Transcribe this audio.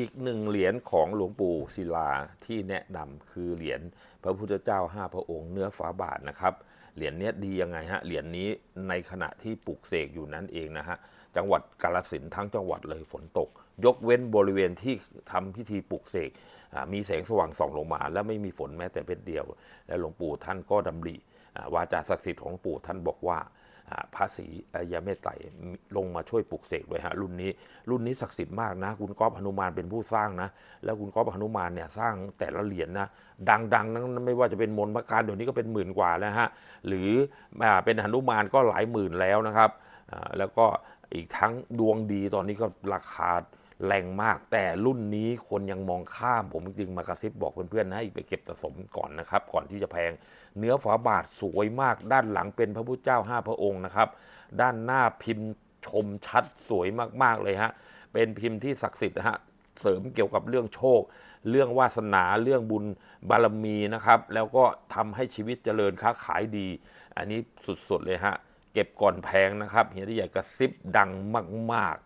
อีกหนึ่งเหรียญของหลวงปู่ศิลาที่แนะนำคือเหรียญพระพุทธเจ้าห้าพระองค์เนื้อฝาบาทนะครับ เหรียญนี้ดียังไงฮะเหรียญนี้ในขณะที่ปลูกเสกอยู่นั้นเองนะฮะจังหวัดกาลสินทั้งจังหวัดเลยฝนตก ยกเว้นบริเวณที่ทำพิธีปลูกเสกมีแสงสว่างส่องลงมา และไม่มีฝนแม้แต่เป็นเดียว และหลวงปู่ท่านก็ดำริวาจาศักดิ์สิทธิ์ของปู่ท่านบอกว่า ภาษีอริยเมตไตรลงมาช่วยปลุกเสกด้วยฮะรุ่นนี้ รุ่นนี้ศักดิ์สิทธิ์มากนะ คุณก๊อฟหนุมานเป็นผู้สร้างนะ แล้วคุณก๊อฟหนุมานเนี่ยสร้างแต่ละเหรียญนะดังๆนั้นไม่ว่าจะเป็นมนพระการเดี๋ยวนี้ก็เป็นหมื่นกว่าแล้วฮะหรือเป็นหนุมานก็หลายหมื่นแล้วนะครับแล้วก็อีกทั้งดวงดีตอนนี้ก็ราคา แรงมาก แต่รุ่นนี้คนยังมองข้ามผมจึงมากระซิบบอกเพื่อนๆให้ไปเก็บสะสมก่อนนะครับ ก่อนที่จะแพง เนื้อฝาบาทสวยมาก ด้านหลังเป็นพระพุทธเจ้าห้าพระองค์นะครับ ด้านหน้าพิมพ์ชมชัดสวยมากๆเลยฮะเป็นพิมพ์ที่ศักดิ์สิทธิ์นะฮะเสริมเกี่ยวกับเรื่องโชค เรื่องวาสนาเรื่องบุญบารมีนะครับ แล้วก็ทำให้ชีวิตเจริญค้าขายดี อันนี้สุดๆเลยฮะเก็บก่อนแพงนะครับเฮียที่ใหญ่กระซิบดังมาก